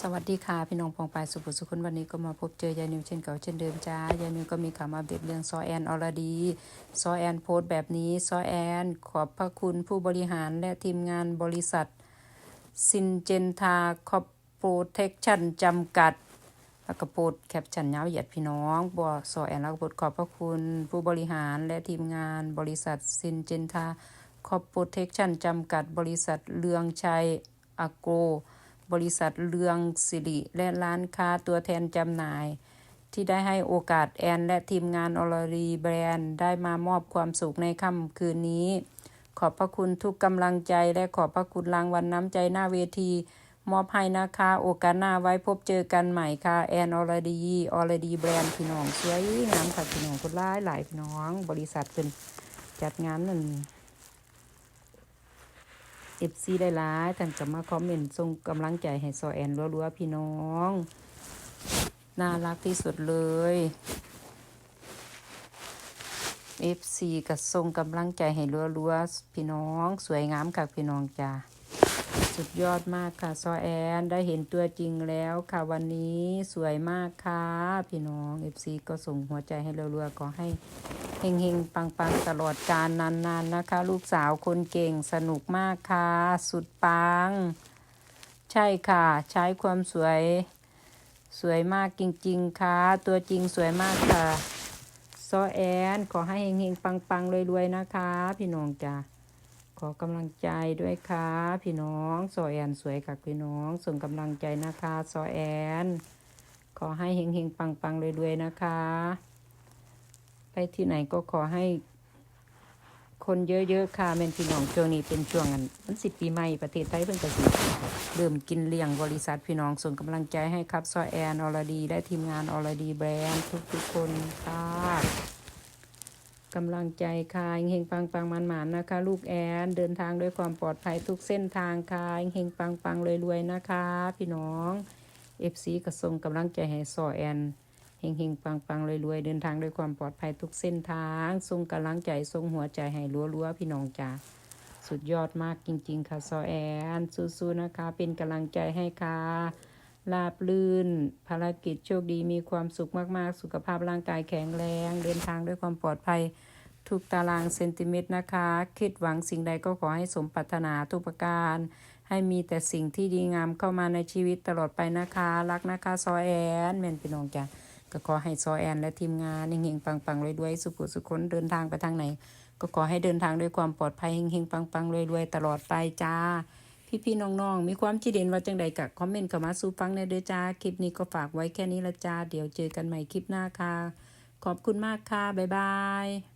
สวัสดีค่ะ พี่น้องปองปายสุขุสุขคนวันนี้ก็มาพบเจอยายนิวเช่นเก่าเช่นเดิมจ้ายายนิวก็มีข่าวมาอัปเดเรื่องซอแอนอรดีซอแอนโพสต์แบบนี้ซอแอน ขอบพระคุณผู้บริหารและทีมงานบริษัทซินเจนทาคอปโปรเทคชั่นจำกัดแล้วก็โพสแคปชั่นยาวเหยียดพี่น้องบอซอแอนแล้วก็โพสขอบพระคุณผู้บริหารและทีมงานบริษัทซินเจนทาคอปโปรเทคชั่นจำกัดบริษัทเลืองชัยอโก บริษัทเลืองสิริ และร้านค้าตัวแทนจำหน่าย ที่ได้ให้โอกาสแอน และทีมงานอลรีแบรนด์ได้มามอบความสุขในค่ำคืนนี้ ขอบพระคุณทุกกำลังใจและขอบพระคุณรางวัลน้ำใจหน้าเวที มอบให้นะคะโอกาสหน้าไว้พบเจอกันใหม่ค่ะแอนอลดีอลดีแบรนด์พี่น้องสวยงามค่ะพี่น้องคนร้ายหลายพี่น้อง บริษัทเป็นจัดงานนั่น เอฟซีได้หลายท่านก็มาคอมเมนต์ส่งกำลังใจให้ซอแอนรัวๆพี่น้อง น่ารักที่สุดเลยเอฟซีก็ส่งกำลังใจให้รัวๆพี่น้อง สวยงามค่ะพี่น้องจ้า สุดยอดมากค่ะ ซอแอนได้เห็นตัวจริงแล้วค่ะวันนี้สวยมากค่ะ พี่น้องเอฟซีก็ส่งหัวใจให้รัวๆขอให้เฮงเฮงปังปังตลอดกาลนานๆนะคะ ลูกสาวคนเก่งสนุกมากค่ะ สุดปัง ใช่ค่ะ ใช้ความสวย สวยมากจริงๆค่ะ ตัวจริงสวยมากค่ะ ซอแอน ขอให้เฮงเฮงปังปังรวยๆนะคะ พี่น้องจ้า ขอกำลังใจด้วยค่ะพี่น้องซอแอนสวยค่ะพี่น้องส่งกำลังใจนะคะซอแอน ขอให้เฮงเฮงปังปังรวยๆนะคะ ไปที่ไหนก็ขอให้ คนเยอะๆค่ะแม่นพี่น้องช่วงนี้เป็นช่วงอันมันสิบปีใหม่ประเทศไทยเพิ่งจะสิเริ่มกินเลี้ยงบริษัทพี่น้องส่งกำลังใจให้ครับซอแอนออรดีและทีมงานอรดีแบรนด์ทุกๆคนค่ะ กำลังใจค่ะเฮงปังปังมันหมานนะคะ ลูกแอนเดินทางด้วยความปลอดภัยทุกเส้นทางค่ะเฮงปังปังรวยๆนะคะ พี่น้องเอฟซีก็ส่งกำลังใจให้ซอแอนเฮงเฮงปังปังรวยๆเดินทางด้วยความปลอดภัยทุกเส้นทางส่งกำลังใจส่งหัวใจให้รัวๆพี่น้องจ้าสุดยอดมากจริง ๆ ค่ะซอแอนสู้ๆนะคะ เป็นกำลังใจให้ค่ะ ลาบลื่น ภารกิจโชคดีมีความสุขมาก ๆ สุขภาพร่างกายแข็งแรง เดินทางด้วยความปลอดภัย ทุกตารางเซนติเมตรนะคะ คิดหวังสิ่งใดก็ขอให้สมปรารถนาทุกประการ ให้มีแต่สิ่งที่ดีงามเข้ามาในชีวิตตลอดไปนะคะ รักนะคะ ซอแอนแมนพี่น้องจ้าก็ขอให้ซอแอน และทีมงานเฮงๆปังๆรวยๆสุขสุขคนเดินทางไปทางไหน ก็ขอให้เดินทางด้วยความปลอดภัยเฮงๆปังๆรวยๆตลอดไปจ้า พี่ๆน้องๆ มีความคิดเห็นว่าจังใดกับคอมเมนต์เข้ามาสู่ฟังในเด้อจ้า คลิปนี้ก็ฝากไว้แค่นี้ละจ้า เดี๋ยวเจอกันใหม่คลิปหน้าค่ะ ขอบคุณมากค่ะ บ๊ายบาย